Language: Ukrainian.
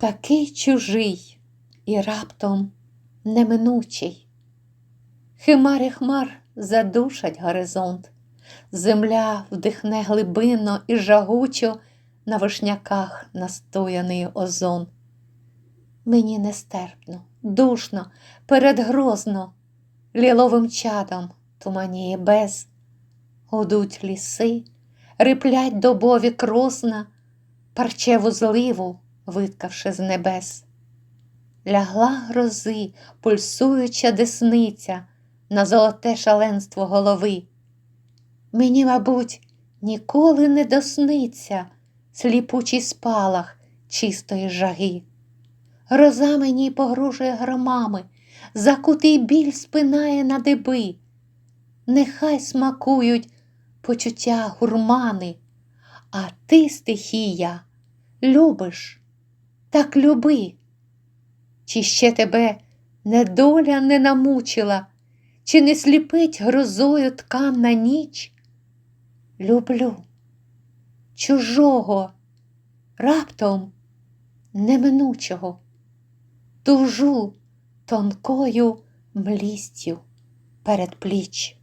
такий чужий і раптом неминучий. Химари хмар задушать горизонт, земля вдихне глибинно і жагучо на вишняках настояний озон. Мені нестерпно, душно, передгрозно, ліловим чадом туманіє без, гудуть ліси, риплять добові кросна, парчеву зливу, виткавши з небес. Лягла грози, пульсуюча десниця на золоте шаленство голови. Мені, мабуть, ніколи не досниться сліпучий спалах чистої жаги. Гроза мені погрожує громами, закутий біль спинає на диби. Нехай смакують почуття гурмани, а ти, стихія, любиш, так люби. Чи ще тебе недоля не намучила, чи не сліпить грозою тканна ніч? Люблю чужого, раптом неминучого, тужу тонкою млістю перед пліч.